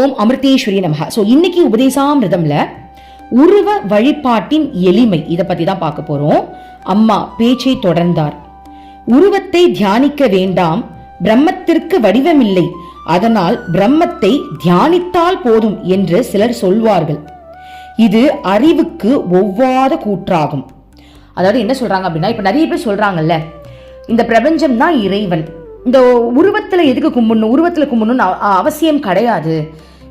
ஓம் அமிர்தேஸ்வரி நமக ஸோ இன்னைக்கு உபதேசாமிரதம்ல உருவ வழிபாட்டின் எளிமை இதை பத்தி தான் பார்க்க போறோம். அம்மா பேச்சை தொடர்ந்தார். உருவத்தை தியானிக்க வேண்டாம் பிரம்மத்திற்கு வடிவமில்லை. அதனால் பிரம்மத்தை தியானித்தால் போதும் என்று சிலர் சொல்வார்கள். இது அறிவுக்கு ஒவ்வாத கூற்றாகும். அதாவது என்ன சொல்றாங்க அப்படின்னா இப்ப நிறைய பேர் சொல்றாங்கல்ல இந்த பிரபஞ்சம் தான் இறைவன். இந்த உருவத்தில் எதுக்கு கும்பிடணும்? உருவத்தில் கும்பிடணும்னு அவசியம் கிடையாது.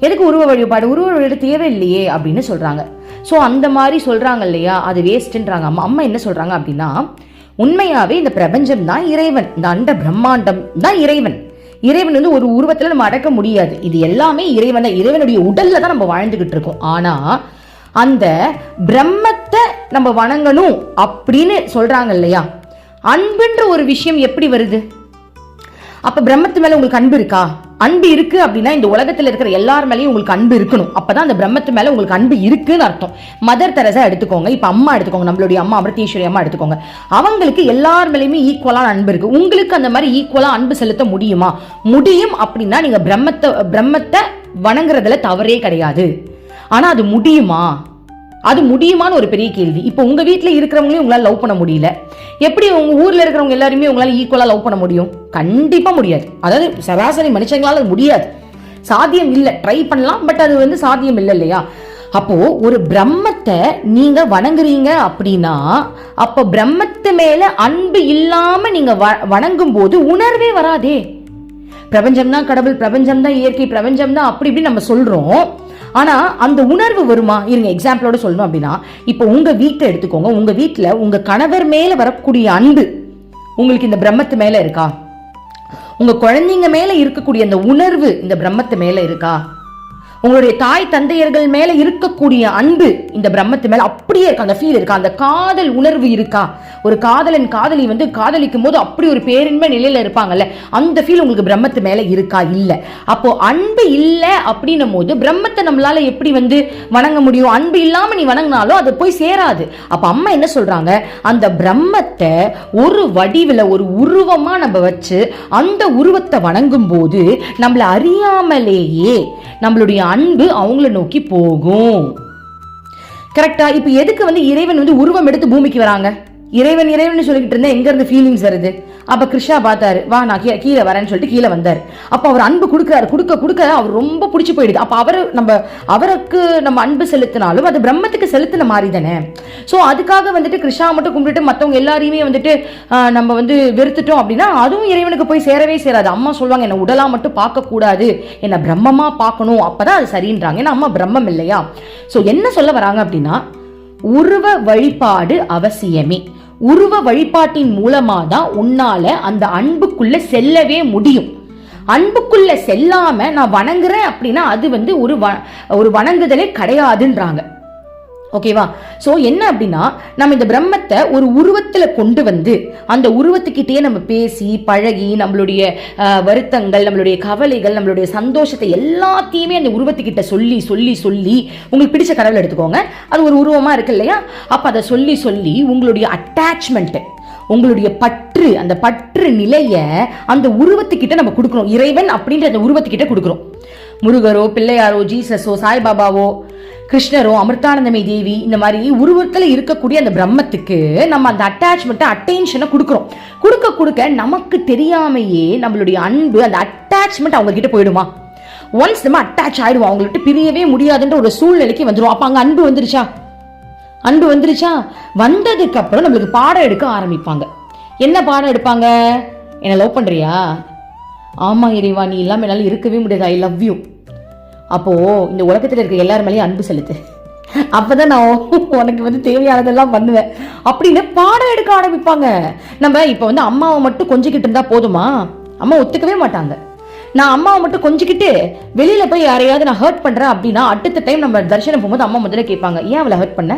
எதுக்கு உருவ வழிபாடு? உருவ வழிபாடு தேவையில்லையே அப்படின்னு சொல்கிறாங்க ஸோ அந்த மாதிரி சொல்கிறாங்க இல்லையா? அது வேஸ்ட்டுன்றாங்க அம்மா. அம்மா என்ன சொல்கிறாங்க அப்படின்னா உண்மையாகவே இந்த பிரபஞ்சம் தான் இறைவன். இந்த அண்ட பிரம்மாண்டம் தான் இறைவன். இறைவன் வந்து ஒரு உருவத்தில் நம்ம அடக்க முடியாது. இது எல்லாமே இறைவன் தான். இறைவனுடைய உடலில் தான் நம்ம வாழ்ந்துக்கிட்டு இருக்கோம். ஆனால் அந்த பிரம்மத்தை நம்ம வணங்கணும் அப்படின்னு சொல்கிறாங்க இல்லையா? அன்புன்ற ஒரு விஷயம் எப்படி வருது? அப்ப பிரம்மத்து மேல உங்களுக்கு அன்பு இருக்கா? அன்பு இருக்கு அப்படின்னா இந்த உலகத்துல இருக்கிற எல்லார் மேலயும் உங்களுக்கு அன்பு இருக்கணும். அப்பதான் அந்த பிரம்மத்து மேல உங்களுக்கு அன்பு இருக்குன்னு அர்த்தம். மதர் தெரசா எடுத்துக்கோங்க. இப்ப அம்மா எடுத்துக்கோங்க. நம்மளுடைய அம்மா அமிர்தீஸ்வரி அம்மா எடுத்துக்கோங்க. அவங்களுக்கு எல்லார் மேலயுமே ஈக்குவலான அன்பு இருக்கு. உங்களுக்கு அந்த மாதிரி ஈக்குவலா அன்பு செலுத்த முடியுமா? முடியும் அப்படின்னா நீங்க பிரம்மத்தை பிரம்மத்தை வணங்குறதுல தவறே கிடையாது. ஆனா அது முடியுமா? அது முடியுமான்னு ஒரு பெரிய கேள்வி. இப்போ உங்க வீட்டில் இருக்கிறவங்களையும் உங்களால் லவ் பண்ண முடியல. எப்படி உங்க ஊர்ல இருக்கிறவங்க எல்லாருமே உங்களால் ஈக்குவலாக லவ் பண்ண முடியும்? கண்டிப்பாக முடியாது. அதாவது சராசரி மனுஷங்களால் அது முடியாது. சாத்தியம் இல்லை. ட்ரை பண்ணலாம் பட் அது வந்து சாத்தியம் இல்லை இல்லையா? அப்போ ஒரு பிரம்மத்தை நீங்க வணங்குறீங்க அப்படின்னா அப்ப பிரம்மத்து மேல அன்பு இல்லாம நீங்க வ- வணங்கும் போது உணர்வே வராதே. பிரபஞ்சம் தான் கடவுள் பிரபஞ்சம் தான் இயற்கை பிரபஞ்சம் தான் அப்படி இப்படி நம்ம சொல்றோம். ஆனால் அந்த உணர்வு வருமா? இருங்க எக்ஸாம்பிளோட சொல்லணும் அப்படின்னா இப்போ உங்க வீட்டை எடுத்துக்கோங்க. உங்க வீட்டில் உங்க கணவர் மேல வரக்கூடிய அன்பு உங்களுக்கு இந்த பிரம்மத்து மேலே இருக்கா? உங்க குழந்தைங்க மேலே இருக்கக்கூடிய அந்த உணர்வு இந்த பிரம்மத்து மேலே இருக்கா? உங்களுடைய தாய் தந்தையர்கள் மேல இருக்கக்கூடிய அன்பு இந்த பிரம்மத்து மேல அப்படியே இருக்கா அந்த ஃபீல் இருக்கா அந்த காதல் உணர்வு இருக்கா? ஒரு காதலன் காதலி வந்து காதலிக்கும் போது அப்படி ஒரு பேரின்மை நிலையில இருப்பாங்கல்ல அந்த ஃபீல் உங்களுக்கு பிரம்மத்து மேல இருக்கா இல்ல? அப்போ அன்பு இல்ல அப்படின்னும் போது பிரம்மத்தை நம்மளால எப்படி வந்து வணங்க முடியும்? அன்பு இல்லாம நீ வணங்கினாலும் அது போய் சேராது. அப்ப அம்மா என்ன சொல்றாங்க? அந்த பிரம்மத்தை ஒரு வடிவில் ஒரு உருவமா நம்ம வச்சு அந்த உருவத்தை வணங்கும் போது நம்மள அறியாமலேயே நம்மளுடைய அன்பு அவங்கள நோக்கி போகும். கரெக்டா இப்போ எதுக்கு வந்து இறைவன் வந்து உருவம் எடுத்து பூமிக்கு வராங்க? இறைவன் இறைவன் சொல்லிக்கிட்டு இருந்தா எங்க இருந்து ஃபீலிங்ஸ் வருது? அப்ப கிருஷ்ணா பார்த்தாரு வா நான் கீழே கீழே வரேன்னு சொல்லிட்டு கீழே வந்தார். அப்போ அவர் அன்பு கொடுக்குறாரு கொடுக்க கொடுக்க அவர் ரொம்ப பிடிச்சி போயிடுது. அப்போ அவர் நம்ம அவருக்கு நம்ம அன்பு செலுத்தினாலும் அது பிரம்மத்துக்கு செலுத்தின மாதிரி தானே? ஸோ அதுக்காக வந்துட்டு கிருஷ்ணா மட்டும் கும்பிட்டுட்டு மற்றவங்க எல்லாரையுமே வந்துட்டு நம்ம வந்து வெறுத்துட்டோம் அப்படின்னா அதுவும் இறைவனுக்கு போய் சேரவே சேராது. அம்மா சொல்லுவாங்க என்னை உடலா மட்டும் பார்க்கக்கூடாது. என்னை பிரம்மமா பார்க்கணும். அப்பதான் அது சரின்றாங்க. ஏன்னா அம்மா பிரம்மம் இல்லையா? ஸோ என்ன சொல்ல வராங்க அப்படின்னா உருவ வழிபாடு அவசியமே. உருவ வழிபாட்டின் மூலமா தான் உன்னால அந்த அன்புக்குள்ள செல்லவே முடியும். அன்புக்குள்ள செல்லாம நான் வணங்குறேன் அப்படின்னா அது வந்து ஒரு வ- ஒரு வணங்குதலே கிடையாதுன்றாங்க. ஓகேவா ஸோ என்ன அப்படின்னா நம்ம இந்த பிரம்மத்தை ஒரு உருவத்தில் கொண்டு வந்து அந்த உருவத்துக்கிட்டே நம்ம பேசி பழகி நம்மளுடைய வருத்தங்கள் நம்மளுடைய கவலைகள் நம்மளுடைய சந்தோஷத்தை எல்லாத்தையுமே அந்த உருவத்துக்கிட்ட சொல்லி சொல்லி சொல்லி உங்களுக்கு பிடிச்ச கடவுள் எடுத்துக்கோங்க. அது ஒரு உருவமாக இருக்கு இல்லையா? அப்போ அதை சொல்லி சொல்லி உங்களுடைய அட்டாச்மெண்ட்டு உங்களுடைய பற்று அந்த பற்று நிலையை அந்த உருவத்துக்கிட்ட நம்ம கொடுக்குறோம் இறைவன் அப்படின்ற அந்த உருவத்துக்கிட்ட கொடுக்குறோம் முருகரோ பிள்ளையாரோ ஜீசஸோ சாய்பாபாவோ கிருஷ்ணரோ அமிர்தானந்தமி தேவி இந்த மாதிரி உருவத்தில் இருக்கக்கூடிய அந்த பிரம்மத்துக்கு நம்ம அந்த அட்டாச்மெண்ட்டை அட்டென்ஷனை கொடுக்குறோம். கொடுக்க கொடுக்க நமக்கு தெரியாமையே நம்மளுடைய அன்பு அந்த அட்டாச்மெண்ட் அவங்க கிட்ட போயிடுமா? ஒன்ஸ் நம்ம அட்டாச் ஆயிடுவோம் அவங்கள்ட்ட பிரியவே முடியாதுன்ற ஒரு சூழ்நிலைக்கு வந்துடும் அப்போ அங்கே அன்பு வந்துருச்சா? அன்பு வந்துருச்சா? வந்ததுக்கு அப்புறம் நம்மளுக்கு பாடம் எடுக்க ஆரம்பிப்பாங்க. என்ன பாடம் எடுப்பாங்க? என்ன லவ் பண்ணுறியா ஆமாம் இறைவா நீ இல்லாமல் என்னால் இருக்கவே முடியாது. ஐ லவ் யூ அப்போது இந்த உலகத்தில் இருக்க எல்லார் மேலேயும் அன்பு செலுத்து. அப்பதான் நான் உனக்கு வந்து தேவையானதெல்லாம் பண்ணுவேன். அப்படின்னு பாடம் எடுக்க ஆரம்பிப்பாங்க. நம்ம இப்போ வந்து அம்மாவை மட்டும் கொஞ்சிக்கிட்டு இருந்தா போதுமா? அம்மா ஒத்துக்கவே மாட்டாங்க. நான் அம்மாவை மட்டும் கொஞ்சிக்கிட்டு வெளியில போய் யாரையாவது நான் ஹர்ட் பண்றேன் அப்படின்னா அடுத்த டைம் நம்ம தரிசனம் போகும்போது அம்மா முதல்ல கேட்பாங்க ஏன் அவளை ஹர்ட் பண்ண?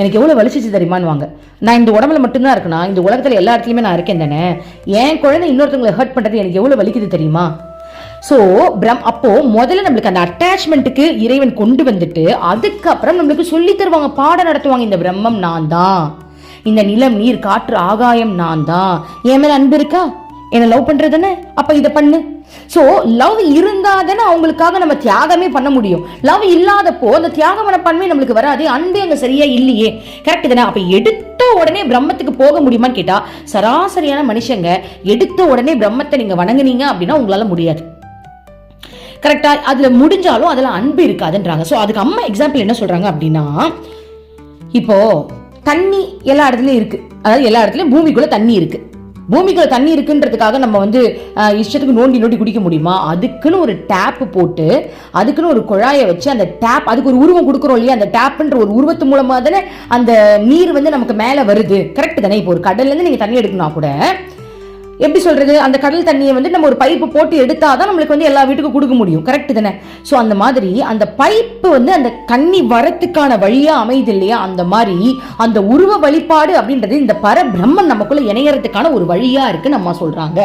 எனக்கு எவ்வளோ வலிச்சிச்சு தெரியுமான்னுவாங்க. நான் இந்த உடம்புல மட்டும்தான் இருக்கேனா இந்த உலகத்தில் எல்லா இடத்துலையுமே நான் இருக்கேன் தானே? என் குழந்தை இன்னொருத்தவங்களை ஹர்ட் பண்ணுறது எனக்கு எவ்வளோ வலிக்குது தெரியுமா? ஸோ பிரம் அப்போ முதல்ல நம்மளுக்கு அந்த அட்டாச்மெண்ட்டுக்கு இறைவன் கொண்டு வந்துட்டு அதுக்கப்புறம் நம்மளுக்கு சொல்லி தருவாங்க பாடம் நடத்துவாங்க இந்த பிரம்மம் நான் தான் இந்த நிலம் நீர் காற்று ஆகாயம் நான் தான் என் மேல அன்பு இருக்கா? என்ன லவ் பண்றதுன்னு அப்ப இதை பண்ணு. ஸோ லவ் இருந்தால் தானே அவங்களுக்காக நம்ம தியாகமே பண்ண முடியும். லவ் இல்லாதப்போ அந்த தியாக மனப்பான்மை நம்மளுக்கு வராது. அன்பே அங்கே சரியா இல்லையே. கரெக்ட் தானே? அப்போ எடுத்த உடனே பிரம்மத்துக்கு போக முடியுமான்னு கேட்டால் சராசரியான மனுஷங்க எடுத்த உடனே பிரம்மத்தை நீங்கள் வணங்குனீங்க அப்படின்னா உங்களால் முடியாது. கரெக்டாக அதில் முடிஞ்சாலும் அதில் அன்பு இருக்காதுன்றாங்க. ஸோ அதுக்கு அம்மா எக்ஸாம்பிள் என்ன சொல்கிறாங்க அப்படின்னா இப்போ தண்ணி எல்லா இடத்துலையும் இருக்குது அதாவது எல்லா இடத்துலையும் பூமிக்குள்ளே தண்ணி இருக்குது பூமிக்குள்ள தண்ணி இருக்குன்றதுக்காக நம்ம வந்து இஷ்டத்துக்கு நோண்டி நோண்டி குடிக்க முடியுமா? அதுக்குன்னு ஒரு டேப் போட்டு அதுக்குன்னு ஒரு குழாயை வச்சு அந்த டேப் அதுக்கு ஒரு உருவம் கொடுக்குறோம் இல்லையா? அந்த டேப்ன்ற ஒரு உருவத்து மூலமாக தானே அந்த நீர் வந்து நமக்கு மேலே வருது. கரெக்ட் தானே? இப்போ ஒரு கடல்லேருந்து நீங்கள் தண்ணி எடுக்கணும் கூட எப்படி சொல்றது? அந்த கடல் தண்ணியை வந்து நம்ம ஒரு பைப்பு போட்டு எடுத்தாதான் நம்மளுக்கு வந்து எல்லா வீட்டுக்கும் கொடுக்க முடியும். கரெக்ட் தானே? ஸோ அந்த மாதிரி அந்த பைப்பு வந்து அந்த தண்ணி வரத்துக்கான வழியா அமையுது இல்லையா? அந்த மாதிரி அந்த உருவ வழிபாடு அப்படின்றது இந்த பர பிரம்மன் நமக்குள்ள இணையறதுக்கான ஒரு வழியா இருக்கு நம்ம சொல்றாங்க.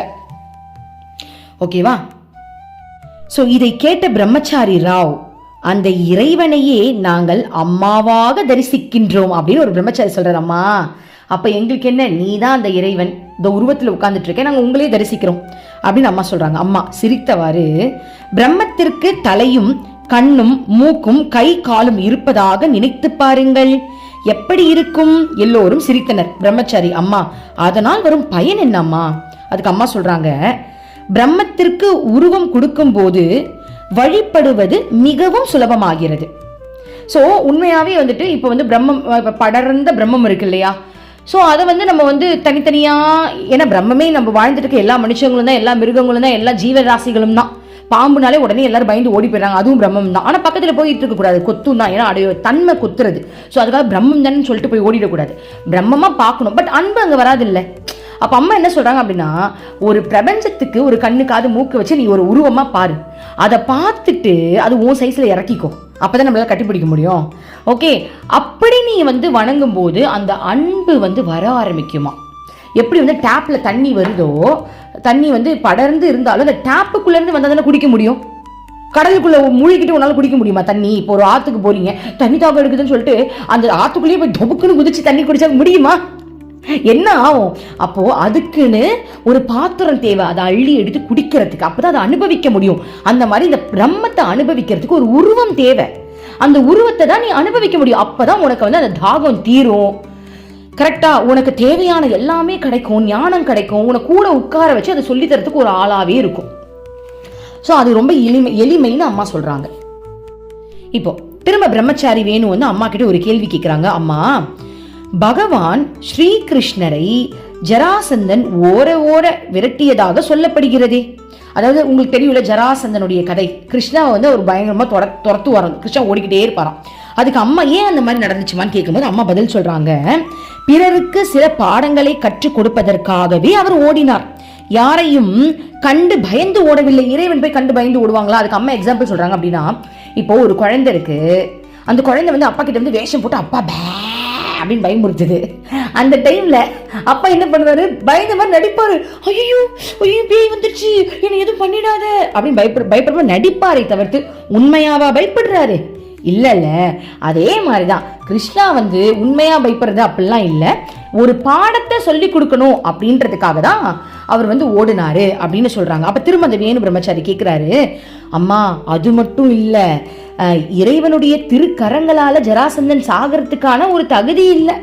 ஓகேவா ஸோ இதை கேட்ட பிரம்மச்சாரி ராவ் அந்த இறைவனையே நாங்கள் அம்மாவாக தரிசிக்கின்றோம் அப்படின்னு ஒரு பிரம்மச்சாரி சொல்றாரு அம்மா அப்ப எங்களுக்கு என்ன? நீ தான் அந்த இறைவன். இந்த உருவத்தில் உட்கார்ந்துட்டு இருக்கேன் நாங்கள் உங்களே தரிசிக்கிறோம். அப்படின்னு அம்மா சொல்றாங்க. அம்மா சிரித்தவாறு பிரம்மத்திற்கு தலையும் கண்ணும் மூக்கும் கை காலும் இருப்பதாக நினைத்து பாருங்கள். எப்படி இருக்கும்? எல்லோரும் சிரித்தனர். பிரம்மச்சாரி அம்மா அதனால் வரும் பயன் என்ன அம்மா அதுக்கு அம்மா சொல்றாங்க பிரம்மத்திற்கு உருவம் கொடுக்கும் போது வழிபடுவது மிகவும் சுலபமாகிறது. ஸோ உண்மையாகவே வந்துட்டு இப்போ வந்து பிரம்மம் இப்போ படர்ந்த பிரம்மம் இருக்கு இல்லையா ஸோ அதை வந்து நம்ம வந்து தனித்தனியாக ஏன்னா பிரம்மமே நம்ம வாழ்ந்துட்டு இருக்க எல்லா மனுஷங்களும் தான் எல்லா மிருகங்களும் தான் எல்லா ஜீவராசிகளும் தான். பாம்புனாலே உடனே எல்லாரும் பயந்து ஓடி போயிடுறாங்க. அதுவும் பிரம்மம் தான். ஆனால் பக்கத்தில் போயிட்டு இருக்கக்கூடாது கொத்தும் தான். ஏன்னா அடைய தன்மை கொத்துறது. ஸோ அதுக்காக பிரம்மம் தானே சொல்லிட்டு போய் ஓடிடக்கூடாது. பிரம்மமாக பார்க்கணும். பட் அன்பு அங்கே வராது இல்லை அப்போ அம்மா என்ன சொல்கிறாங்க அப்படின்னா ஒரு பிரபஞ்சத்துக்கு ஒரு கண்ணு காது மூக்கு வச்சு நீ ஒரு உருவமாக பாரு. அதை பார்த்துட்டு அது உன் சைஸில் இறக்கிக்கோ. அப்போதான் நம்மளால் கட்டிப்பிடிக்க முடியும். ஓகே அப்படி நீ வந்து வணங்கும் போது அந்த அன்பு வந்து வர ஆரம்பிக்குமா? எப்படி வந்து டேப்பில் தண்ணி வருதோ தண்ணி வந்து படர்ந்து இருந்தாலும் அந்த டேப்புக்குள்ளேருந்து வந்தால் தானே குடிக்க முடியும்? கடலுக்குள்ளே மூழ்கிட்டு உன்னால் குடிக்க முடியுமா தண்ணி? இப்போ ஒரு ஆற்றுக்கு போகிறீங்க தண்ணி தாக்கம் எடுக்குதுன்னு சொல்லிட்டு அந்த ஆற்றுக்குள்ளேயே போய் தொபுக்குன்னு குதிச்சு தண்ணி குடிச்சா முடியுமா? என்ன ஆகும்? அப்போ அதுக்குன்னு ஒரு பாத்திரம் தேவை. அதை அள்ளி எடுத்து குடிக்கிறதுக்கு. அப்பதான் அதை அனுபவிக்க முடியும். அந்த மாதிரி இந்த பிரம்மத்தை அனுபவிக்கிறதுக்கு ஒரு உருவம் தேவை. அந்த உருவத்தை தான் நீ அனுபவிக்க முடியும். அப்பதான் உனக்கு வந்து அந்த தாகம் தீரும். கரெக்டா உனக்கு தேவையான எல்லாமே கிடைக்கும். ஞானம் கிடைக்கும். உனக்கு கூட உட்கார வச்சு அதை சொல்லி தரத்துக்கு ஒரு ஆளாவே இருக்கும். ஸோ அது ரொம்ப எளிமை எளிமைன்னு அம்மா சொல்றாங்க. இப்போ திரும்ப பிரம்மச்சாரி வேணும் வந்து அம்மா கிட்ட ஒரு கேள்வி கேட்குறாங்க அம்மா பகவான் ஸ்ரீகிருஷ்ணரை ஜராசந்தன் ஓர ஓர விரட்டியதாக சொல்லப்படுகிறதே. அதாவது உங்களுக்கு தெரியும்ல ஜராசந்தனுடைய கதை. கிருஷ்ணாவை வந்து அவர் பயங்கரமா துர துரத்து வரும் கிருஷ்ணா ஓடிக்கிட்டே இருப்பாராம். அதுக்கு அம்மா ஏன் அந்த மாதிரி நடந்துச்சுமான்னு கேட்கும்போது அம்மா பதில் சொல்றாங்க பிறருக்கு சில பாடங்களை கற்றுக் கொடுப்பதற்காகவே அவர் ஓடினார். யாரையும் கண்டு பயந்து ஓடவில்லை. இறைவன் போய் கண்டு பயந்து ஓடுவாங்களா? அதுக்கு அம்மா எக்ஸாம்பிள் சொல்றாங்க அப்படின்னா இப்போ ஒரு குழந்தை இருக்கு. அந்த குழந்தை வந்து அப்பா கிட்ட வந்து வேஷம் போட்டு அப்பா பே அப்படின்னு பயமுறுத்துது. அந்த டைம்ல அப்பா என்ன பண்ணுவாரு? பயந்த மாதிரி நடிப்பாரு. ஐயோ ஐயோ பேய் வந்துருச்சு. என்னை எதுவும் பண்ணிடாத. அப்படின்னு பயப்பட பயப்படுற நடிப்பாரை தவிர்த்து உண்மையாவா பயப்படுறாரு. இல்லைல்ல. அதே மாதிரி தான் கிருஷ்ணா வந்து உண்மையாக பயப்படுறது அப்படிலாம் இல்லை. ஒரு பாடத்தை சொல்லி கொடுக்கணும் அப்படின்றதுக்காக தான் அவர் வந்து ஓடினாரு அப்படின்னு சொல்றாங்க. அப்போ திரும்ப அந்த வேணு பிரம்மச்சாரி கேட்குறாரு அம்மா அது மட்டும் இல்லை. இறைவனுடைய திருக்கரங்களால ஜராசந்தன் சாகிறதுக்கான ஒரு தகுதி இல்லை.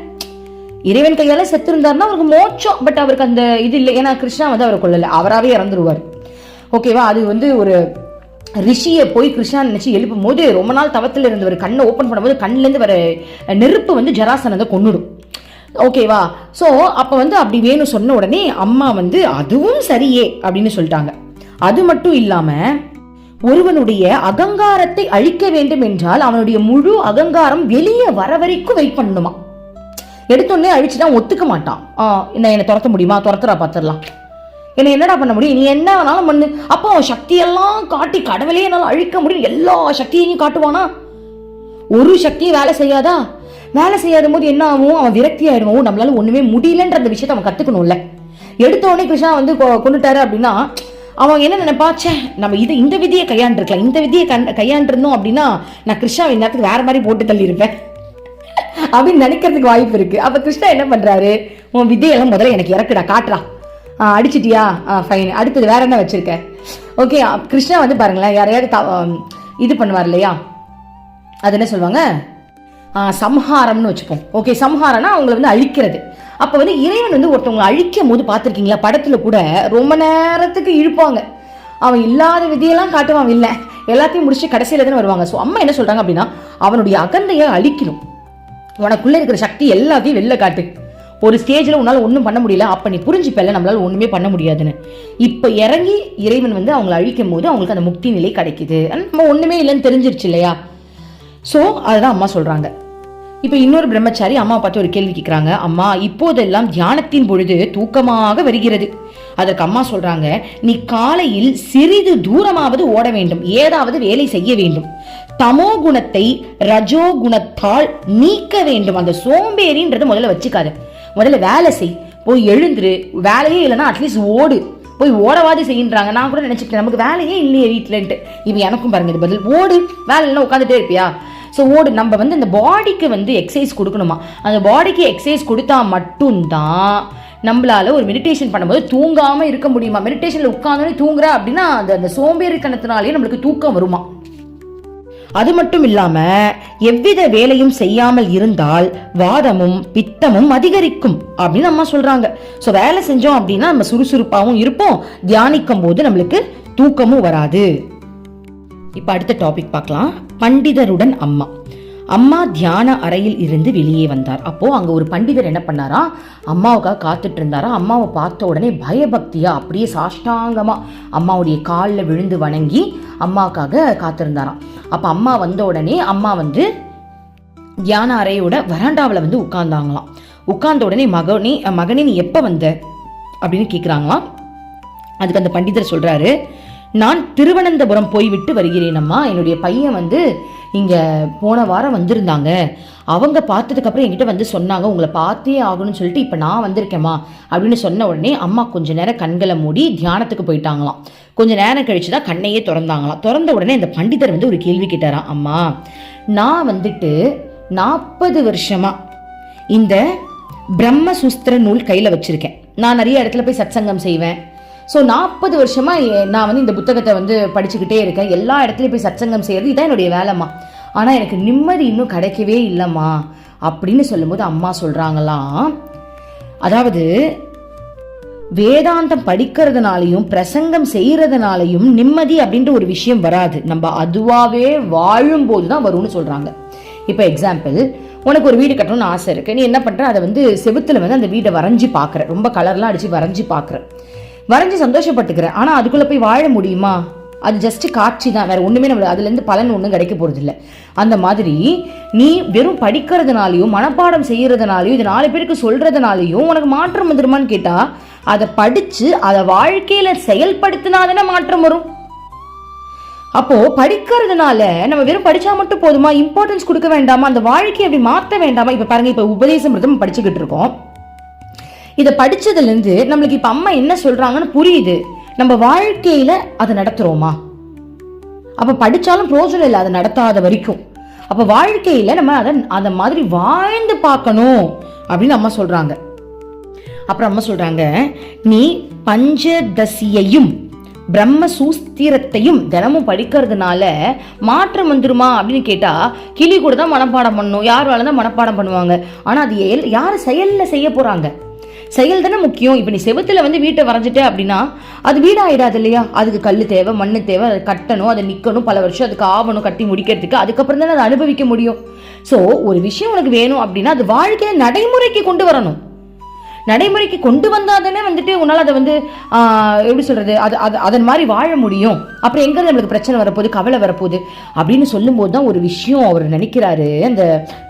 இறைவன் கையால் செத்து இருந்தாருன்னா அவருக்கு மோட்சம். பட் அவருக்கு அந்த இது இல்லை. ஏன்னா கிருஷ்ணா வந்து அவரை கொள்ளலை அவராவே இறந்துருவார். ஓகேவா? அது வந்து ஒரு ரிஷியை போய் கிருஷ்ணா நினச்சி எழுப்பும் போது ரொம்ப நாள் தவத்தில் இருந்தவர் கண்ணை ஓப்பன் பண்ணும்போது கண்ணிலேருந்து வர நெருப்பு வந்து ஜராசனத்தை கொன்னுடும். ஓகேவா ஸோ அப்போ வந்து அப்படி வேணும் சொன்ன உடனே அம்மா வந்து அதுவும் சரியே அப்படின்னு சொல்லிட்டாங்க. அது மட்டும் இல்லாம ஒருவனுடைய அகங்காரத்தை அழிக்க வேண்டும் என்றால் அவனுடைய முழு அகங்காரம் வெளியே வர வரைக்கும் வெயிட் பண்ணணுமா? எடுத்தோடனே அழிச்சுட்டா ஒத்துக்க மாட்டான். நான் என்ன என்னை துரத்த முடியுமா? துரத்துறா பார்த்துடலாம் என்னை என்னடா பண்ண முடியும்? நீ என்ன வேணாலும் பண்ணு. அப்போ அவன் சக்தியெல்லாம் காட்டி கடவுளே என்னால் அழிக்க முடியும். எல்லா சக்தியையும் காட்டுவானா? ஒரு சக்தியும் வேலை செய்யாதா? வேலை செய்யாத போது என்ன ஆகும்? அவன் விரக்தி ஆயிடுவான். நம்மளால ஒண்ணுமே முடியலன்ற அந்த விஷயத்தை அவன் கத்துக்கணும்ல. எடுத்த உடனே கிருஷ்ணா வந்து கொ- அப்படின்னா அவன் என்ன நினைப்பாச்சே நம்ம இதை இந்த விதியை கையாண்டிருக்கலாம். இந்த விதியை கண் கையாண்டிருந்தோம் அப்படின்னா நான் கிருஷ்ணாவை நேரத்துக்கு வேற மாதிரி போட்டு தள்ளியிருப்பேன். அப்படின்னு நினைக்கிறதுக்கு வாய்ப்பு இருக்கு. அப்ப கிருஷ்ணா என்ன பண்றாரு? உன் விதையெல்லாம் முதல்ல எனக்கு இறக்குடா காட்டுறா அடிச்சிட்டியா? ஃபைன் அடுத்தது வேற என்ன வச்சிருக்க? ஓகே கிருஷ்ணா வந்து பாருங்களேன் யாரையாவது இது பண்ணுவார் இல்லையா? அது என்ன சொல்லுவாங்க? சம்ஹாரம்னு வச்சுப்போம். ஓகே சம்ஹாரம்னா அவங்களை வந்து அழிக்கிறது. அப்போ வந்து இறைவன் வந்து ஒருத்தவங்களை அழிக்கும் போது பார்த்துருக்கீங்களா? படத்தில் கூட ரொம்ப நேரத்துக்கு இழுப்பாங்க. அவன் இல்லாத விதியெல்லாம் காட்டுவான் இல்லை எல்லாத்தையும் முடிச்சு கடைசியில் தானே வருவாங்க. ஸோ அம்மா என்ன சொல்கிறாங்க அப்படின்னா அவனுடைய அகந்தையை அழிக்கணும். உனக்குள்ளே இருக்கிற சக்தி எல்லாத்தையும் வெளில காட்டு. ஒரு ஸ்டேஜில் உன்னால் ஒன்றும் பண்ண முடியல. அப்போ நீ புரிஞ்சுப்பல நம்மளால் ஒன்றுமே பண்ண முடியாதுன்னு. இப்போ இறங்கி இறைவன் வந்து அவங்கள அழிக்கும் போது அவங்களுக்கு அந்த முக்தி நிலை கிடைக்குது. நம்ம ஒன்றுமே இல்லைன்னு தெரிஞ்சிருச்சு இல்லையா? ஸோ அதுதான் அம்மா சொல்கிறாங்க இப்போ இன்னொரு பிரம்மச்சாரி அம்மா பார்த்து ஒரு கேள்வி கேட்குறாங்க அம்மா இப்போதெல்லாம் தியானத்தின் பொழுது தூக்கமாக வருகிறது. அதற்கு அம்மா சொல்றாங்க நீ காலையில் சிறிது தூரமாவது ஓட வேண்டும். ஏதாவது வேலை செய்ய வேண்டும். தமோ குணத்தை ரஜோ குணத்தால் நீக்க வேண்டும். அந்த சோம்பேறின்றது முதல்ல வச்சுக்காது. முதல்ல வேலை செய். போய் எழுந்துரு. வேலையே இல்லைன்னா அட்லீஸ்ட் ஓடு. போய் ஓடவாதி செய்யின்றாங்க. நான் கூட நினைச்சிட்டேன் நமக்கு வேலையே இல்லையே வீட்டிலன்ட்டு இப்போ எனக்கும் பாருங்க இது பதில். ஓடு. வேலை இல்லைன்னா உட்காந்துட்டே இருப்பியா? ஸோ ஓடு. நம்ம வந்து இந்த பாடிக்கு வந்து எக்ஸசைஸ் கொடுக்கணுமா? அந்த பாடிக்கு எக்ஸசைஸ் கொடுத்தா மட்டும்தான் நம்மளால ஒரு மெடிடேஷன் பண்ணும்போது தூங்காமல் இருக்க முடியுமா? மெடிடேஷனில் உட்காந்தோடனே தூங்குற அப்படின்னா அந்த அந்த சோம்பேறித்தனத்தினாலேயே நம்மளுக்கு தூக்கம் வருமா? அது மட்டும் இல்லாம எவ்வித வேலையும் செய்யாமல் இருந்தால் வாதமும் பித்தமும் அதிகரிக்கும் அப்படின்னு அம்மா சொல்றாங்க. ஸோ வேலை செஞ்சோம் அப்படின்னா நம்ம சுறுசுறுப்பாகவும் இருப்போம். தியானிக்கும் போது நம்மளுக்கு தூக்கமும் வராது. இப்போ அடுத்த டாபிக் பார்க்கலாம். பண்டிதருடன் அம்மா. அம்மா தியான அறையில் இருந்து வெளியே வந்தார். அப்போ அங்க ஒரு பண்டிதர் என்ன பண்ணாரா? அம்மாவுக்காக காத்துட்டு இருந்தாரா? அம்மாவை பார்த்த உடனே பயபக்தியா அப்படியே சாஷ்டாங்கமா அம்மாவுடைய காலில் விழுந்து வணங்கி அம்மாவுக்காக காத்திருந்தாராம். அப்ப அம்மா வந்த உடனே அம்மா வந்து தியான அறையோட வராண்டாவில் வந்து உட்கார்ந்தாங்களாம். உட்கார்ந்த உடனே மகனே மகனே நீ எப்போ வந்த? அப்படின்னு கேட்குறாங்களாம் அதுக்கு அந்த பண்டிதர் சொல்கிறாரு நான் திருவனந்தபுரம் போய்விட்டு வருகிறேன் அம்மா என்னுடைய பையன் வந்து இங்கே போன வாரம் வந்திருந்தாங்க. அவங்க பார்த்ததுக்கப்புறம் என்கிட்ட வந்து சொன்னாங்க உங்களை பார்த்தே ஆகணும்னு சொல்லிட்டு இப்போ நான் வந்திருக்கேம்மா. அப்படின்னு சொன்ன உடனே அம்மா கொஞ்ச நேரம் கண்களை மூடி தியானத்துக்கு போயிட்டாங்களாம். கொஞ்ச நேரம் கழிச்சு தான் கண்ணையே திறந்தாங்களாம். திறந்த உடனே அந்த பண்டிதர் வந்து ஒரு கேள்வி கேட்டாராம் அம்மா நான் வந்துட்டு நாற்பது வருஷமாக இந்த பிரம்மசூஸ்திர நூல் கையில் வச்சுருக்கேன். நான் நிறைய இடத்துல போய் சத்சங்கம் செய்வேன். ஸோ நாற்பது வருஷமா நான் வந்து இந்த புத்தகத்தை வந்து படிச்சுக்கிட்டே இருக்கேன். எல்லா இடத்துலையும் போய் சத்சங்கம் செய்யறது இதான் என்னுடைய வேலைம்மா. ஆனால் எனக்கு நிம்மதி இன்னும் கிடைக்கவே இல்லைம்மா அப்படின்னு சொல்லும்போது அம்மா சொல்கிறாங்களாம் அதாவது வேதாந்தம் படிக்கிறதுனாலையும் பிரசங்கம் செய்கிறதுனாலையும் நிம்மதி அப்படின்ற ஒரு விஷயம் வராது. நம்ம அதுவாகவே வாழும்போது தான் வரும்னு சொல்கிறாங்க இப்போ எக்ஸாம்பிள் உனக்கு ஒரு வீடு கட்டணும்னு ஆசை இருக்குது நீ என்ன பண்ணுற அதை வந்து செவுத்துல வந்து அந்த வீடை வரைஞ்சி பார்க்குற ரொம்ப கலர்லாம் அடித்து வரைஞ்சி பார்க்குற வரைஞ்சி சந்தோஷப்பட்டுக்கிறேன். ஆனால் அதுக்குள்ளே போய் வாழ முடியுமா? அது ஜஸ்ட் காட்சி தான் வேற ஒன்றுமே நம்ம அதுலேருந்து பலன் ஒன்றும் கிடைக்க போகிறதில்ல அந்த மாதிரி நீ வெறும் படிக்கிறதுனாலையும் மனப்பாடம் செய்கிறதுனாலையும் இது நாலு பேருக்கு சொல்கிறதுனாலையும் உனக்கு மாற்றம் வந்துருமான்னு கேட்டால் அதை படித்து அதை வாழ்க்கையில் செயல்படுத்தினா தானே மாற்றம் வரும். அப்போது படிக்கிறதுனால நம்ம வெறும் படித்தா மட்டும் போதுமா? இம்பார்ட்டன்ஸ் கொடுக்க வேண்டாமா? அந்த வாழ்க்கையை அப்படி மாற்ற வேண்டாமா? இப்போ பாருங்கள் இப்போ உபதேசம் நம்ம படிச்சுக்கிட்டு இருக்கோம். இதை படித்ததுலேருந்து நம்மளுக்கு இப்போ அம்மா என்ன சொல்கிறாங்கன்னு புரியுது. நம்ம வாழ்க்கையில் அதை நடத்துகிறோமா அப்போ படித்தாலும் பிரோஜனம் இல்லை அதை நடத்தாத வரைக்கும். அப்போ வாழ்க்கையில் நம்ம அதை அந்த மாதிரி வாழ்ந்து பார்க்கணும் அப்படின்னு அம்மா சொல்கிறாங்க அப்புறம் அம்மா சொல்கிறாங்க நீ பஞ்சதசியையும் பிரம்ம சூஸ்திரத்தையும் தினமும் படிக்கிறதுனால மாற்றம் வந்துருமா? அப்படின்னு கேட்டால் கிளி கூட தான் மனப்பாடம் பண்ணணும் யார் வேலை தான் மனப்பாடம் பண்ணுவாங்க. ஆனால் அது எல்- யார் செயலில் செய்ய போகிறாங்க செயல் தானே முக்கியம். இப்போ நீ செவுத்துல வந்து வீட்டை வரைஞ்சிட்ட அப்படின்னா அது வீடாயிடாது இல்லையா? அதுக்கு கல் தேவை மண்ணு தேவை அதை கட்டணும் அதை நிற்கணும் பல வருஷம் அதுக்கு ஆவணும் கட்டி முடிக்கிறதுக்கு அதுக்கப்புறம் தானே அதை அனுபவிக்க முடியும். ஸோ ஒரு விஷயம் உனக்கு வேணும் அப்படின்னா அது வாழ்க்கையை நடைமுறைக்கு கொண்டு வரணும். நடைமுறைக்கு கொண்டு வந்தால் தானே வந்துட்டு உன்னால் அதை வந்து எப்படி சொல்கிறது அது அது அதன் மாதிரி வாழ முடியும். அப்புறம் எங்கேருந்து நம்மளுக்கு பிரச்சனை வரப்போகுது கவலை வரப்போகுது? அப்படின்னு சொல்லும்போது தான் ஒரு விஷயம் அவர் நினைக்கிறாரு. அந்த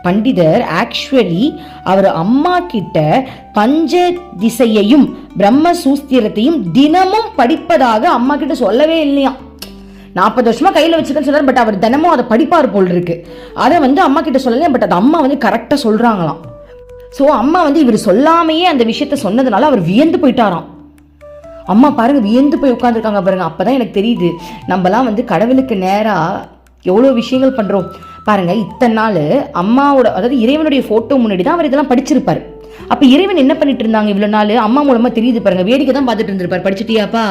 பண்டிதர் ஆக்சுவலி அவர் அம்மா கிட்ட பஞ்ச திசையையும் பிரம்ம சூஸ்திரத்தையும் தினமும் படிப்பதாக அம்மா கிட்ட சொல்லவே இல்லையாம். நாற்பது வருஷமா கையில் வச்சுக்கன்னு சொல்றாரு பட் அவர் தினமும் அதை படிப்பார் போல் இருக்கு. அதை வந்து அம்மா கிட்ட சொல்லலையா பட் அது அம்மா வந்து கரெக்டாக சொல்றாங்களாம். ஸோ அம்மா வந்து இவர் சொல்லாமையே அந்த விஷயத்த சொன்னதுனால அவர் வியந்து போயிட்டாராம். அம்மா பாருங்க வியந்து போய் உட்காந்துருக்காங்க பாருங்க. அப்பதான் எனக்கு தெரியுது நம்மலாம் வந்து கடவுளுக்கு நேராக எவ்வளோ விஷயங்கள் பண்ணுறோம் பாருங்க இத்தனை நாள் அம்மாவோட அதாவது இறைவனுடைய ஃபோட்டோ முன்னாடி தான் அவர் இதெல்லாம் படிச்சிருப்பார். அப்போ இறைவன் என்ன பண்ணிட்டு இருந்தாங்க இவ்வளோ நாள்? அம்மா மூலமாக தெரியுது பாருங்க. வேடிக்கை தான் பார்த்துட்டு இருந்திருப்பாரு. படிச்சிட்டியாப்பா?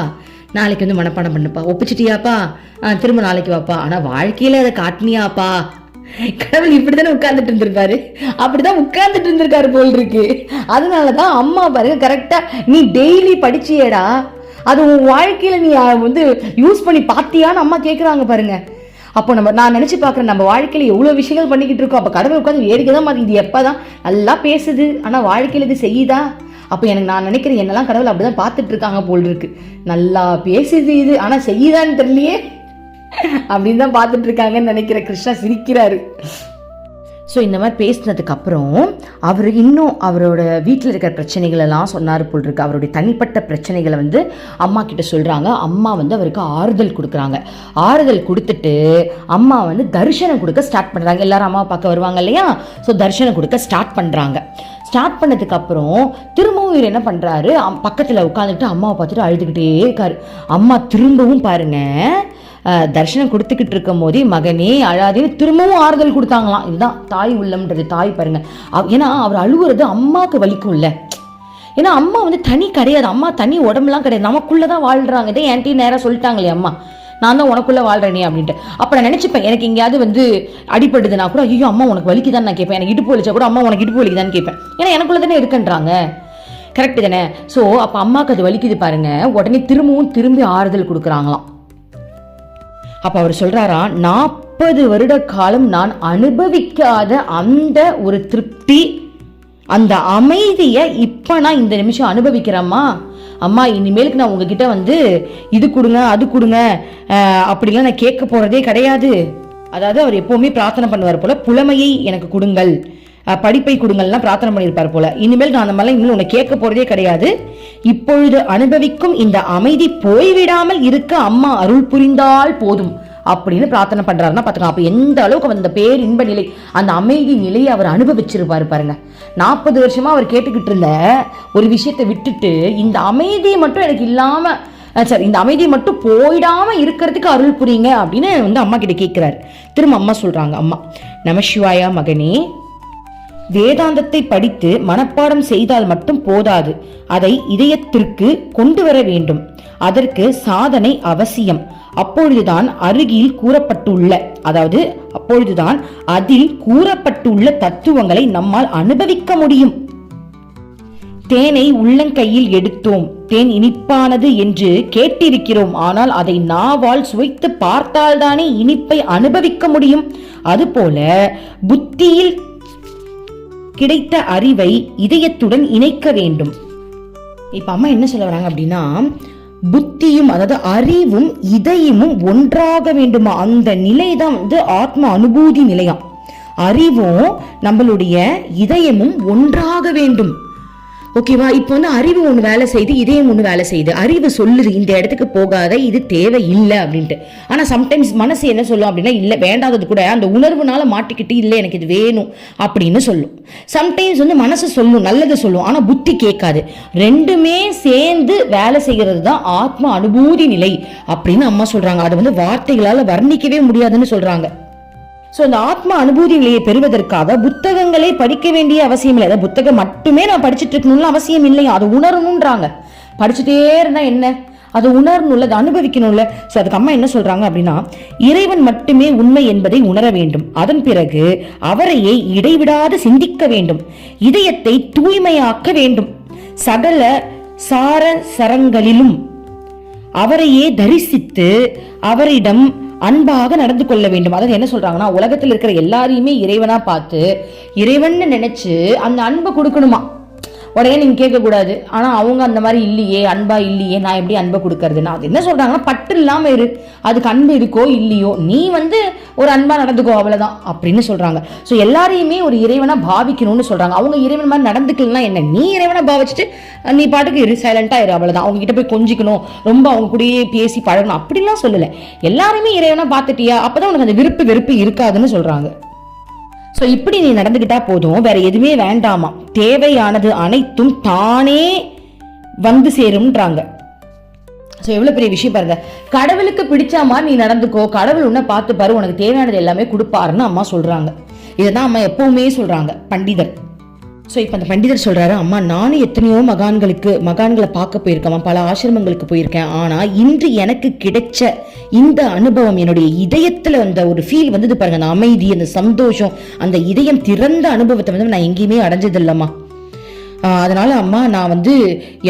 நாளைக்கு வந்து மனப்பாடம் பண்ணுப்பா. ஒப்பிச்சிட்டியாப்பா? திரும்ப நாளைக்கு வாப்பா. ஆனால் வாழ்க்கையில் அதை காட்டினியாப்பா. கடவுள் இப்படிதானே உட்கார்ந்துட்டு இருந்திருப்பாரு? அப்படிதான் உட்கார்ந்துட்டு இருந்திருக்காரு போல் இருக்கு. அதனாலதான் அம்மா பாருங்க கரெக்டா நீ டெய்லி படிச்சியடா. அது உன் வாழ்க்கையில நீ வந்து யூஸ் பண்ணி பார்த்தியான்னு அம்மா கேட்குறாங்க பாருங்க. அப்போ நம்ம நான் நினைச்சு பார்க்குறேன் நம்ம வாழ்க்கையில எவ்வளோ விஷயங்கள் பண்ணிக்கிட்டு இருக்கோம். அப்போ கடவுள் உட்காந்து வேடிக்கை தான் மாதிரி இது எப்பதான்? நல்லா பேசுது. ஆனால் வாழ்க்கையில இது செய்யுதா? அப்போ எனக்கு நான் நினைக்கிறேன் என்னெல்லாம் கடவுள் அப்படிதான் பார்த்துட்டு இருக்காங்க போல் இருக்கு. நல்லா பேசுது இது. ஆனால் செய்யுதான்னு தெரியலையே. அப்படின்னு தான் பார்த்துட்டு இருக்காங்கன்னு நினைக்கிற கிருஷ்ணா சிரிக்கிறாரு. ஸோ இந்த மாதிரி பேசினதுக்கப்புறம் அவர் இன்னும் அவரோட வீட்டில் இருக்கிற பிரச்சனைகள் எல்லாம் சொன்னார் போல் இருக்கு. அவருடைய தனிப்பட்ட பிரச்சனைகளை வந்து அம்மா கிட்ட சொல்கிறாங்க அம்மா வந்து அவருக்கு ஆறுதல் கொடுக்குறாங்க. ஆறுதல் கொடுத்துட்டு அம்மா வந்து தரிசனம் கொடுக்க ஸ்டார்ட் பண்ணுறாங்க எல்லாரும் அம்மா பார்க்க வருவாங்க இல்லையா? ஸோ தரிசனம் கொடுக்க ஸ்டார்ட் பண்ணுறாங்க ஸ்டார்ட் பண்ணதுக்கு அப்புறம் திரும்பவும் இவர் என்ன பண்ணுறாரு பக்கத்தில் உட்காந்துக்கிட்டு அம்மாவை பார்த்துட்டு அழுதுகிட்டே இருக்காரு. அம்மா திரும்பவும் பாருங்க தர்ஷனம் கொடுத்துக்கிட்டு இருக்கும் போதே மகனே அழாதே திரும்பவும் ஆறுதல் கொடுத்தாங்களாம். இதுதான் தாய் உள்ளம்ன்றது தாய் பாருங்க. ஏன்னா அவர் அழுகுறது அம்மாவுக்கு வலிக்கும்ல. ஏன்னா அம்மா வந்து தனி கிடையாது. அம்மா தனி உடம்புலாம் கிடையாது. நமக்குள்ளே தான் வாழ்றாங்க. இதே என்கிட்ட நேராக சொல்லிட்டாங்களே அம்மா. நான் தான் உனக்குள்ள வாழ்றேனே அப்படின்ட்டு. அப்போ நான் நினச்சிப்பேன் எனக்கு எங்கேயாவது வந்து அடிப்படுதுன்னா கூட ஐயோ அம்மா உனக்கு வலிக்குதான்னு நான் கேட்பேன். எனக்கு இடுப்பு வலிச்சா கூட அம்மா உனக்கு இடுப்பு வலிக்குதான்னு கேட்பேன். ஏன்னா எனக்குள்ள தானே இருக்குன்றாங்க. கரெக்டு தானே? ஸோ அப்போ அம்மாவுக்கு அது வலிக்குது பாருங்க. உடனே திரும்பவும் திரும்பி ஆறுதல் கொடுக்குறாங்களாம். அப்போ அவர் சொல்கிறாரா நாற்பது வருட காலம் நான் அனுபவிக்காத அந்த ஒரு திருப்தி அந்த அமைதியை இப்போ நான் இந்த நிமிஷம் அனுபவிக்கிறேம்மா. அம்மா இனிமேலுக்கு நான் உங்ககிட்ட வந்து இது கொடுங்க அது கொடுங்க அப்படிலாம் நான் கேட்க போகிறதே கிடையாது. அதாவது அவர் எப்போவுமே பிரார்த்தனை பண்ணுவார் போல புலமையை எனக்கு கொடுங்கள். படிப்பை கொடுங்கள்லாம் பிரார்த்தனை பண்ணியிருப்பார் போல. இனிமேல் நான் அந்த மாதிரிலாம் இன்னும் உன்னை கேட்க போறதே கிடையாது. இப்பொழுது அனுபவிக்கும் இந்த அமைதி போய்விடாமல் இருக்க அம்மா அருள் புரிந்தால் போதும் அப்படின்னு பிரார்த்தனை பண்றாருன்னா பாத்துக்கலாம் அப்ப எந்த அளவுக்கு அந்த பேர் இன்ப நிலை அந்த அமைதி நிலையை அவர் அனுபவிச்சிருப்பாரு பாருங்க. நாற்பது வருஷமா அவர் கேட்டுக்கிட்டு இருந்த ஒரு விஷயத்தை விட்டுட்டு இந்த அமைதி மட்டும் எனக்கு இல்லாம சார் இந்த அமைதி மட்டும் போயிடாம இருக்கிறதுக்கு அருள் புரியுங்க அப்படின்னு வந்து அம்மா கிட்ட கேட்கிறாரு. திரும்ப அம்மா சொல்றாங்க. அம்மா நமசிவாயா மகனே வேதாந்தத்தை படித்து மனப்பாடம் செய்தால் மட்டும் போதாது. அதை இதயத்திற்கு கொண்டு வர வேண்டும். அதற்கு சாதனை அவசியம். அப்பொழுதுதான் அருகில் கூறப்பட்டுள்ள அதாவது அப்பொழுதுதான் அதில் கூறப்பட்டுள்ள தத்துவங்களை நம்மால் அனுபவிக்க முடியும். தேனை உள்ளங்கையில் எடுத்தோம். தேன் இனிப்பானது என்று கேட்டிருக்கிறோம். ஆனால் அதை நாவால் சுவைத்து பார்த்தால்தானே இனிப்பை அனுபவிக்க முடியும். அதுபோல புத்தியில் கிடைத்த அறிவை இதயத்துடன் இணைக்க வேண்டும். இப்ப அம்மா என்ன சொல்ல வராங்க அப்படின்னா புத்தியும் அதாவது அறிவும் இதயமும் ஒன்றாக வேண்டுமா? அந்த நிலை தான் வந்து ஆத்ம அனுபூதி நிலையம். அறிவும் நம்மளுடைய இதயமும் ஒன்றாக வேண்டும். ஓகேவா இப்போ வந்து அறிவு ஒன்று வேலை செய்யுது இதயம் ஒன்று வேலை செய்யுது அறிவு சொல்லுது இந்த இடத்துக்கு போகாத இது தேவை இல்லை அப்படின்ட்டு. ஆனால் சம்டைம்ஸ் மனசு என்ன சொல்லும் அப்படின்னா இல்லை வேண்டாதது கூட அந்த உணர்வுனால மாட்டிக்கிட்டு இல்லை எனக்கு இது வேணும் அப்படின்னு சொல்லும். சம்டைம்ஸ் வந்து மனசு சொல்லும் நல்லதை சொல்லும் ஆனால் புத்தி கேட்காது. ரெண்டுமே சேர்ந்து வேலை செய்கிறது தான் ஆத்ம அனுபூதி நிலை அப்படின்னு அம்மா சொல்றாங்க. அதை வந்து வார்த்தைகளால் வர்ணிக்கவே முடியாதுன்னு சொல்றாங்க. ஸோ இந்த ஆத்ம அனுபூதி நிலையை பெறுவதற்காக புத்தகங்களே படிக்க வேண்டிய அவசியம் இல்லை. அதாவது புத்தகம் மட்டுமே நான் படிச்சுட்டு இருக்கணும்னு அவசியம் இல்லையா அதை உணரணுன்றாங்க படிச்சுட்டே இருந்தால் என்ன? அதை உணரணும்ல அதை அனுபவிக்கணும்ல. ஸோ அதுக்கு அம்மா என்ன சொல்றாங்க அப்படின்னா இறைவன் மட்டுமே உண்மை என்பதை உணர வேண்டும். அதன் பிறகு அவரையே இடைவிடாது சிந்திக்க வேண்டும். இதயத்தை தூய்மையாக்க வேண்டும். சகல சார சரங்களிலும் அவரையே தரிசித்து அவரிடம் அன்பாக நடந்து கொள்ள வேண்டும். அதாவது என்ன சொல்றாங்கன்னா உலகத்தில் இருக்கிற எல்லாரையுமே இறைவனா பார்த்து இறைவன் நினைச்சு அந்த அன்பை கொடுக்கணுமா? உடனே நீங்கள் கேட்கக்கூடாது. ஆனால் அவங்க அந்த மாதிரி இல்லையே அன்பா இல்லையே நான் எப்படி அன்பை கொடுக்கறதுன்னா அது என்ன சொல்கிறாங்கன்னா பட்டு இல்லாமல் இரு. அதுக்கு அன்பு இருக்கோ இல்லையோ நீ வந்து ஒரு அன்பாக நடந்துக்கோ அவ்வளோதான் அப்படின்னு சொல்கிறாங்க ஸோ எல்லாரையுமே ஒரு இறைவனாக பாவிக்கணும்னு சொல்கிறாங்க அவங்க இறைவன் மாதிரி நடந்துக்கலாம் என்ன? நீ இறைவனை பாவிச்சுட்டு நீ பாட்டுக்கு இரு சைலண்ட்டாக இரு அவ்வளோதான் அவங்க கிட்ட போய் கொஞ்சிக்கணும். ரொம்ப அவங்க கூடயே பேசி பழகணும். அப்படிலாம் சொல்லலை. எல்லாருமே இறைவனாக பார்த்துட்டியா? அப்போ தான் உனக்கு அந்த விருப்பு வெறுப்பு இருக்காதுன்னு சொல்கிறாங்க ஸோ இப்படி நீ நடந்துக்கிட்டா போதும் வேற எதுவுமே வேண்டாமா? தேவையானது அனைத்தும் தானே வந்து சேரும்ன்றாங்க. ஸோ எவ்வளோ பெரிய விஷயம் பாருங்க. கடவுளுக்கு பிடிச்ச மாதிரி நீ நடந்துக்கோ கடவுள் உன்னை பார்த்து பாரு உனக்கு தேவையானது எல்லாமே கொடுப்பாருன்னு அம்மா சொல்றாங்க. இதை தான் அம்மா எப்பவுமே சொல்றாங்க பண்டிதர். ஸோ இப்போ அந்த பண்டிதர் சொல்கிறாரு அம்மா நானும் எத்தனையோ மகான்களுக்கு மகான்களை பார்க்க போயிருக்கேன் பல ஆசிரமங்களுக்கு போயிருக்கேன். ஆனால் இன்று எனக்கு கிடைச்ச இந்த அனுபவம் என்னுடைய இதயத்தில் அந்த ஒரு ஃபீல் வந்தது பாருங்க. அந்த அமைதி அந்த சந்தோஷம் அந்த இதயம் திறந்த அனுபவத்தை வந்து நான் எங்கேயுமே அடைஞ்சதில்லம்மா. அதனால் அம்மா நான் வந்து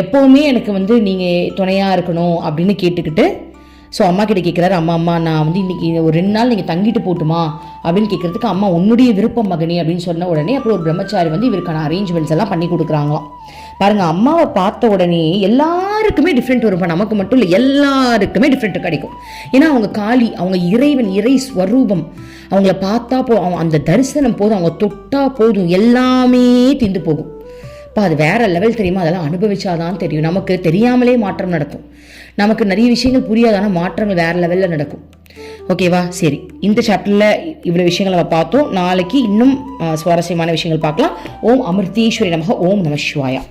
எப்போவுமே எனக்கு வந்து நீங்கள் துணையாக இருக்கணும் அப்படின்னு கேட்டுக்கிட்டு ஸோ அம்மா கிட்ட கேட்குறாரு அம்மா அம்மா நான் வந்து இன்னைக்கு ஒரு ரெண்டு நாள் நீங்கள் தங்கிட்டு போட்டுமா? அப்படின்னு கேட்குறதுக்கு அம்மா உன்னுடைய விருப்பம் மகனே அப்படின்னு சொன்ன உடனே அப்புறம் ஒரு பிரம்மச்சாரி வந்து இவருக்கான அரேஞ்ச்மெண்ட்ஸ் எல்லாம் பண்ணி கொடுக்குறாங்களாம். பாருங்க அம்மாவை பார்த்த உடனே எல்லாருக்குமே டிஃப்ரெண்ட் வரும் நமக்கு மட்டும் இல்லை எல்லாருக்குமே டிஃப்ரெண்ட் கிடைக்கும். ஏன்னா அவங்க காளி அவங்க இறைவன் இறை ஸ்வரூபம். அவங்கள பார்த்தா போ அந்த தரிசனம் போதும் அவங்க தொட்டா போதும் எல்லாமே தீர்ந்து போகும். அப்போ அது வேற லெவல் தெரியுமா? அதெல்லாம் அனுபவிச்சாதான் தெரியும். நமக்கு தெரியாமலே மாற்றம் நடக்கும். நமக்கு நிறைய விஷயங்கள் புரியாதான மாற்றங்கள் வேற லெவலில் நடக்கும். ஓகேவா சரி. இந்த சாப்டரில் இவ்வளோ விஷயங்களை நம்ம பார்த்தோம். நாளைக்கு இன்னும் சுவாரஸ்யமான விஷயங்கள் பார்க்கலாம். ஓம் அமிர்தீஸ்வரி நமக. ஓம் நம சிவாயா.